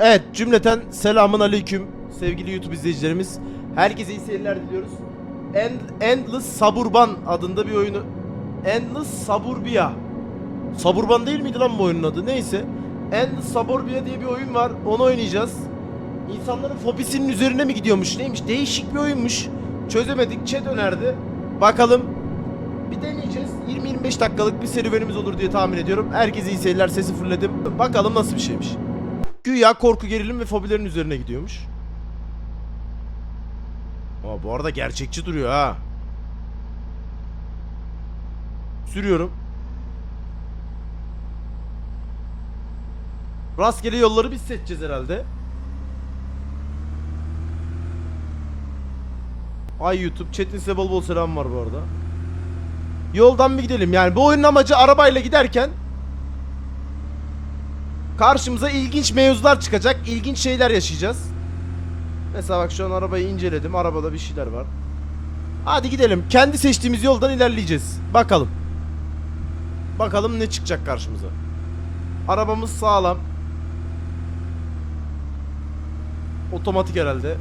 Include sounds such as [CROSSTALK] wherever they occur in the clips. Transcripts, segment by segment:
Evet cümleten selamun aleyküm sevgili YouTube izleyicilerimiz. Herkese iyi seyirler diliyoruz. End, Endless Saburban adında bir oyunu. Endless Saburbia. Saburban değil miydi lan bu oyunun adı? Neyse. Endless Saburbia diye bir oyun var. Onu oynayacağız. İnsanların fobisinin üzerine mi gidiyormuş? Neymiş? Değişik bir oyunmuş. Çözemedik. Chat önerdi. Bakalım. Bir deneyeceğiz. 20-25 dakikalık bir serüvenimiz olur diye tahmin ediyorum. Herkese iyi seyirler. Sesi fırladım. Bakalım nasıl bir şeymiş. Güya korku, gerilim ve fobilerin üzerine gidiyormuş. Aa, bu arada gerçekçi duruyor ha. Sürüyorum. Rastgele yolları biz seçeceğiz herhalde. Ay YouTube, chat'in size bol bol selam var bu arada. Yoldan mı gidelim? Yani bu oyunun amacı arabayla giderken Karşımıza ilginç mevzular çıkacak. ilginç şeyler yaşayacağız. Mesela bak şu an arabayı inceledim. Arabada bir şeyler var. Hadi gidelim. Kendi seçtiğimiz yoldan ilerleyeceğiz. Bakalım. Bakalım ne çıkacak karşımıza. Arabamız sağlam. Otomatik herhalde.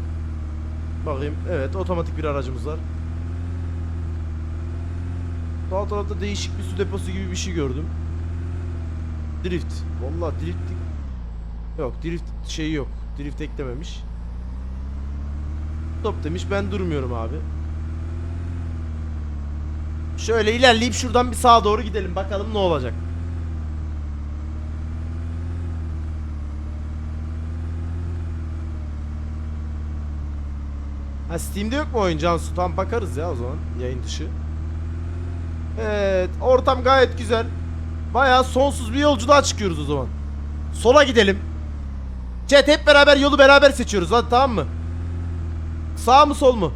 Bakayım. Evet otomatik bir aracımız var. Sağ tarafta değişik bir su deposu gibi bir şey gördüm. Drift. Vallahi drift yok drift şeyi yok. Drift eklememiş. Stop demiş. Ben durmuyorum abi. Şöyle ilerleyip şuradan bir sağa doğru gidelim. Bakalım ne olacak. Ha Steam'de yok mu oyun Cansu? Tam bakarız ya o zaman yayın dışı. Evet, ortam gayet güzel. Bayağı sonsuz bir yolculuğa çıkıyoruz o zaman. Sola gidelim. Chat hep beraber yolu beraber seçiyoruz hadi tamam mı? Sağ mı sol mu?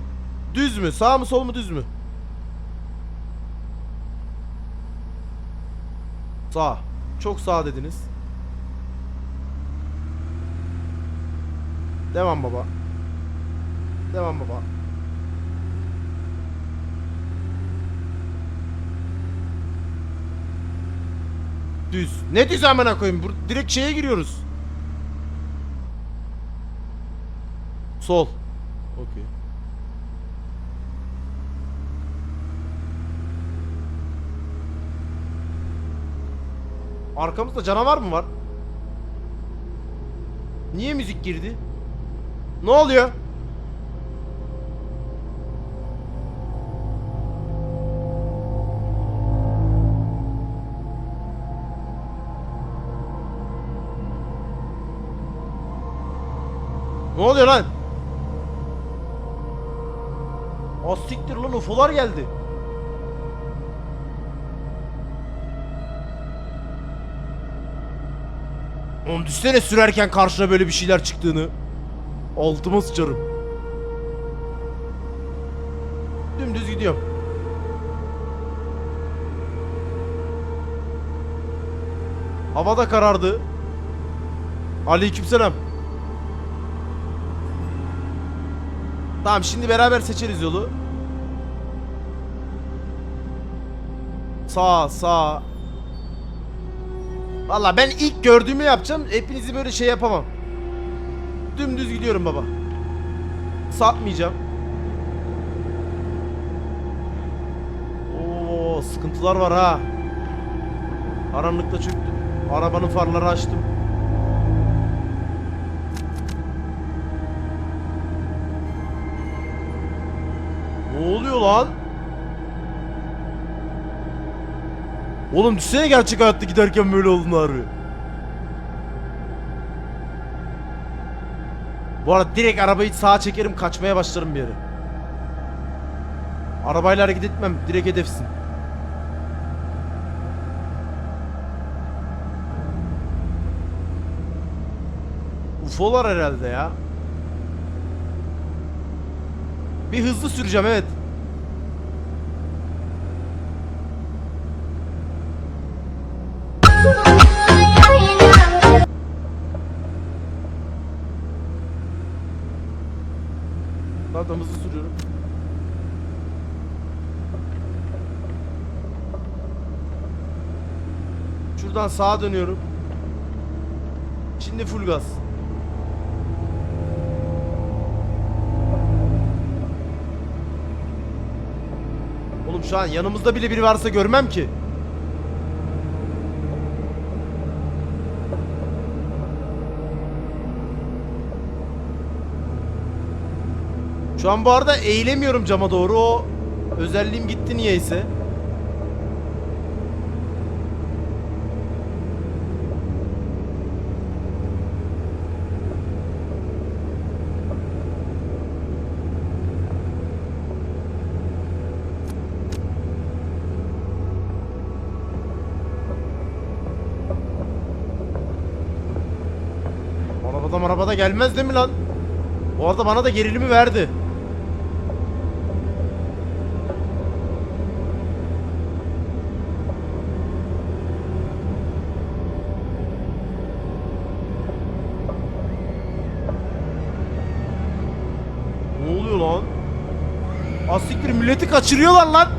Düz mü? Sağ mı sol mu düz mü? Sağ. Çok sağ dediniz. Devam baba. Devam baba. Düz. Ne düz amına koyayım? Bur- direkt şeye giriyoruz. Sol. Okey. Arkamızda canavar mı var? Niye müzik girdi? Ne oluyor? Ne oluyor lan? Az siktir lan UFO'lar geldi. Oğlum düşsene sürerken karşına böyle bir şeyler çıktığını. Altıma sıçarım. Dümdüz gidiyorum. Havada karardı. Aleykümselam. Tamam şimdi beraber seçeriz yolu. Sağ sağ. Valla ben ilk gördüğümü yapacağım. Hepinizi böyle şey yapamam. Dümdüz gidiyorum baba. Sapmayacağım. Oo sıkıntılar var ha. Karanlıkta çöktüm. Arabanın farları açtım. Ne oluyor lan? Oğlum düşsene gerçek hayatta giderken böyle harbi. Bu arada direkt arabayı sağa çekerim kaçmaya başlarım bir yere. Arabayla hareket etmem direkt hedefsin. UFO'lar herhalde ya. Bir hızlı süreceğim evet. Zaten hızlı sürüyorum. Şuradan sağa dönüyorum. Şimdi full gaz. Şu an yanımızda bile biri varsa görmem ki. Şu an bu arada eğilemiyorum cama doğru. O özelliğim gitti niyeyse. Arabada gelmez değil mi lan? Bu arada bana da gerilimi verdi. Ne oluyor lan? Asiktir milleti kaçırıyorlar lan.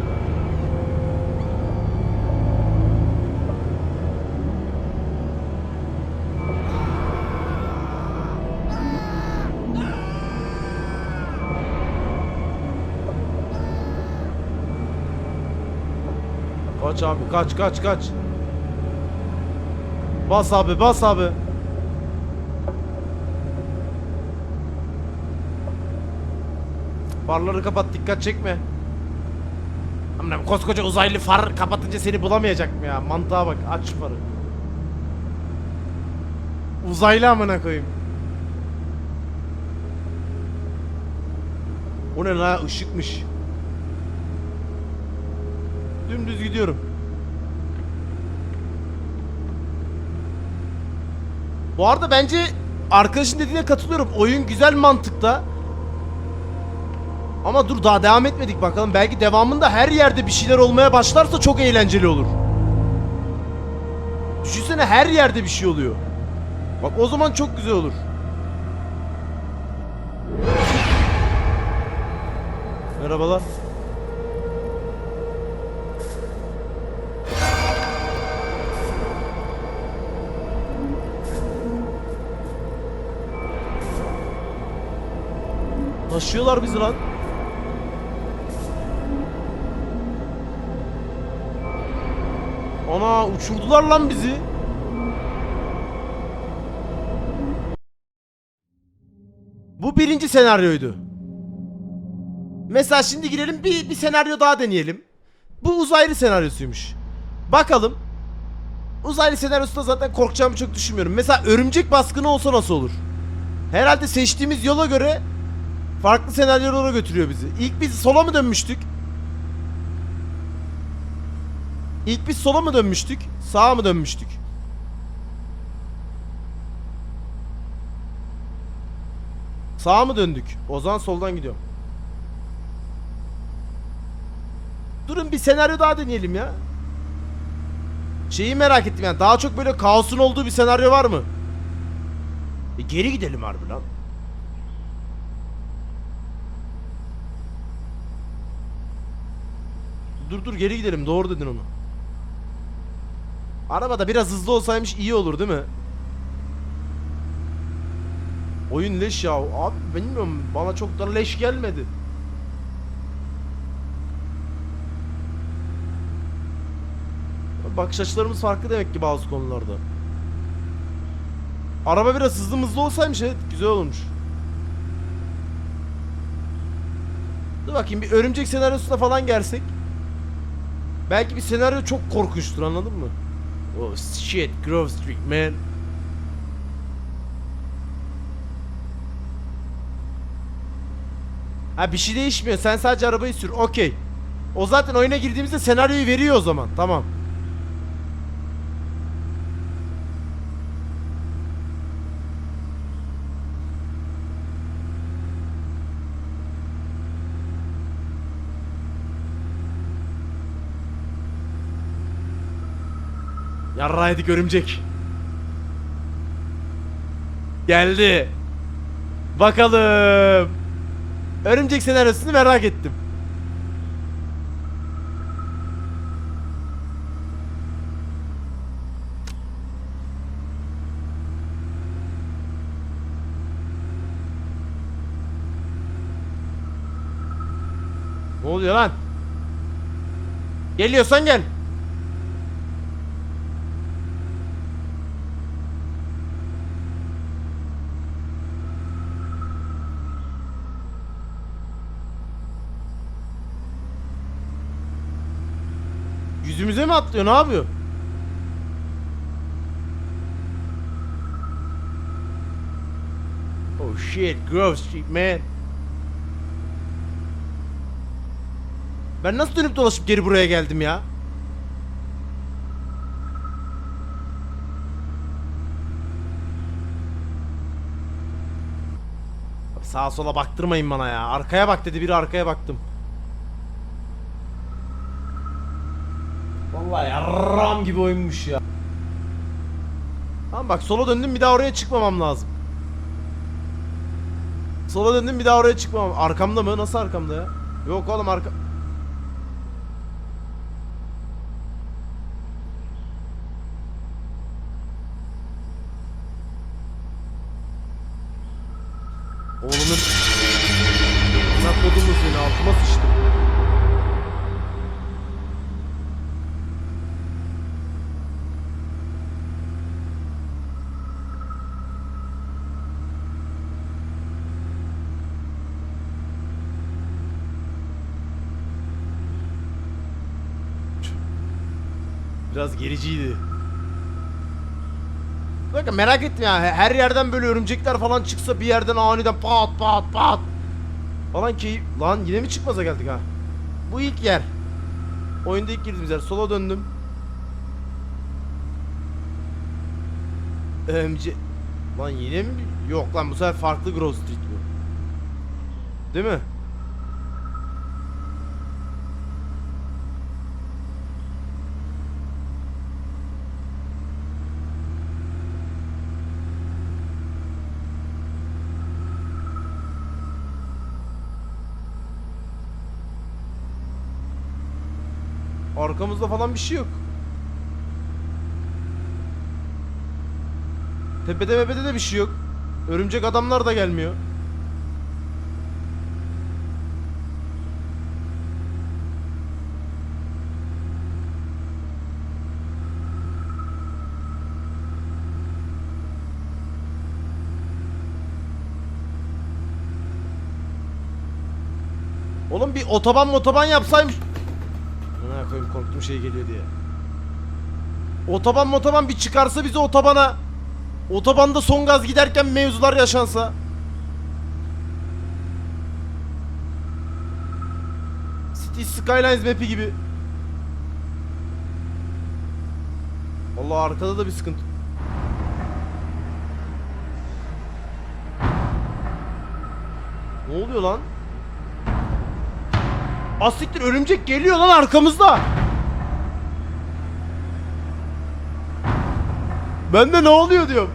Kaç abi kaç kaç kaç. Bas abi bas abi. Farları kapat dikkat çekme. Amına koskoca uzaylı far kapatınca seni bulamayacak mı ya? Mantığa bak aç farı. Uzaylı amına koyayım. O ne la ışıkmış. Dümdüz gidiyorum. Bu arada bence arkadaşın dediğine katılıyorum. Oyun güzel mantıkta. Ama dur daha devam etmedik bakalım. Belki devamında her yerde bir şeyler olmaya başlarsa çok eğlenceli olur. Düşünsene her yerde bir şey oluyor. Bak o zaman çok güzel olur. Merhabalar. Taşıyorlar bizi lan. Ana uçurdular lan bizi. Bu birinci senaryoydu. Mesela şimdi girelim bir, bir senaryo daha deneyelim. Bu uzaylı senaryosuymuş. Bakalım. Uzaylı senaryosunda zaten korkacağımı çok düşünmüyorum. Mesela örümcek baskını olsa nasıl olur? Herhalde seçtiğimiz yola göre farklı senaryolara götürüyor bizi. İlk biz sola mı dönmüştük? İlk biz sola mı dönmüştük? Sağa mı dönmüştük? Sağa mı döndük? O zaman soldan gidiyorum. Durun bir senaryo daha deneyelim ya. Şeyi merak ettim yani daha çok böyle kaosun olduğu bir senaryo var mı? E geri gidelim harbi lan. Dur dur geri gidelim doğru dedin onu. Arabada biraz hızlı olsaymış iyi olur değil mi? Oyun leş ya. Abi bilmiyorum bana çok da leş gelmedi. Bakış açılarımız farklı demek ki bazı konularda. Araba biraz hızlı hızlı olsaymış evet güzel olmuş. Dur bakayım bir örümcek senaryosuna falan gelsek. Belki bir senaryo çok korkunçtur anladın mı? Oh shit Grove Street man. Ha bir şey değişmiyor. Sen sadece arabayı sür. Okey. O zaten oyuna girdiğimizde senaryoyu veriyor o zaman. Tamam. Yarraydık örümcek. Geldi. Bakalım. Örümcek senaryosunu merak ettim. Ne oluyor lan? Geliyorsan gel. Yüzümüze mi atlıyor? Ne yapıyor? Oh shit, Grove Street man. Ben nasıl dönüp dolaşıp geri buraya geldim ya? Sağa sola baktırmayın bana ya. Arkaya bak dedi biri arkaya baktım. Vallahi yarram gibi oyunmuş ya. Tamam bak sola döndüm bir daha oraya çıkmamam lazım. Sola döndüm bir daha oraya çıkmamam. Arkamda mı? Nasıl arkamda ya? Yok oğlum arka... Biraz gericiydi. Bakın merak ettim ya her yerden böyle örümcekler falan çıksa bir yerden aniden pat pat pat falan ki lan yine mi çıkmaza geldik ha? Bu ilk yer. Oyunda ilk girdiğimiz yer. Sola döndüm. Örümce... Lan yine mi? Yok lan bu sefer farklı Grove Street bu. Değil mi? Arkamızda falan bir şey yok. Tepede mepede de bir şey yok. Örümcek adamlar da gelmiyor. Oğlum bir otoban motoban yapsaymış. Koyayım korktuğum şey geliyor diye. Otoban motoban bir çıkarsa bizi otobana. Otobanda son gaz giderken mevzular yaşansa. City Skylines map'i gibi. Allah arkada da bir sıkıntı. Ne oluyor lan? Asiktir örümcek geliyor lan arkamızda. Ben de ne oluyor diyorum.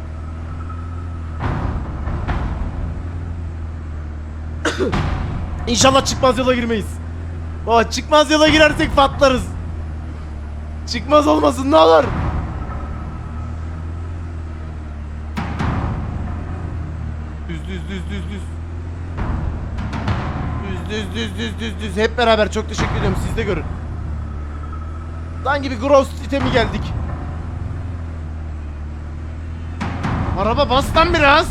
[COUGHS] İnşallah çıkmaz yola girmeyiz. Baba çıkmaz yola girersek patlarız. Çıkmaz olmasın ne olur. Düz düz düz düz düz. Düz düz düz düz düz hep beraber çok teşekkür ediyorum siz de görün. Lan gibi Grove Street'e mi geldik? Araba bas lan biraz.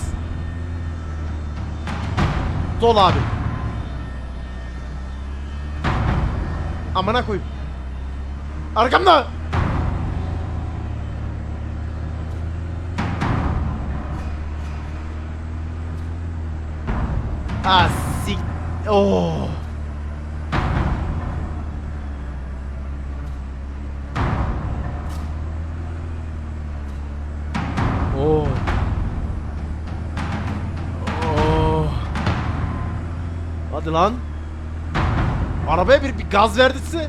Sol abi. Amına koyayım. Arkamda. Ah sik... Oh. Oh. Oh. Hadi lan. Arabaya bir, bir gaz verdiyse.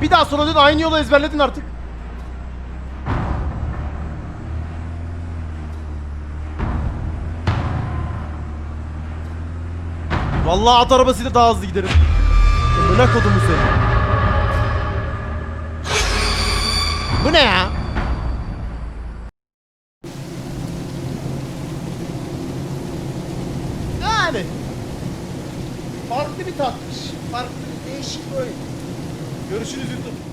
Bir daha sonra dön aynı yolu ezberledin artık. Vallahi at arabasıyla daha hızlı giderim. Amına kodumu seni. Bu ne ya? Yani farklı bir tatmış. Farklı bir değişik oyun. Görüşürüz YouTube.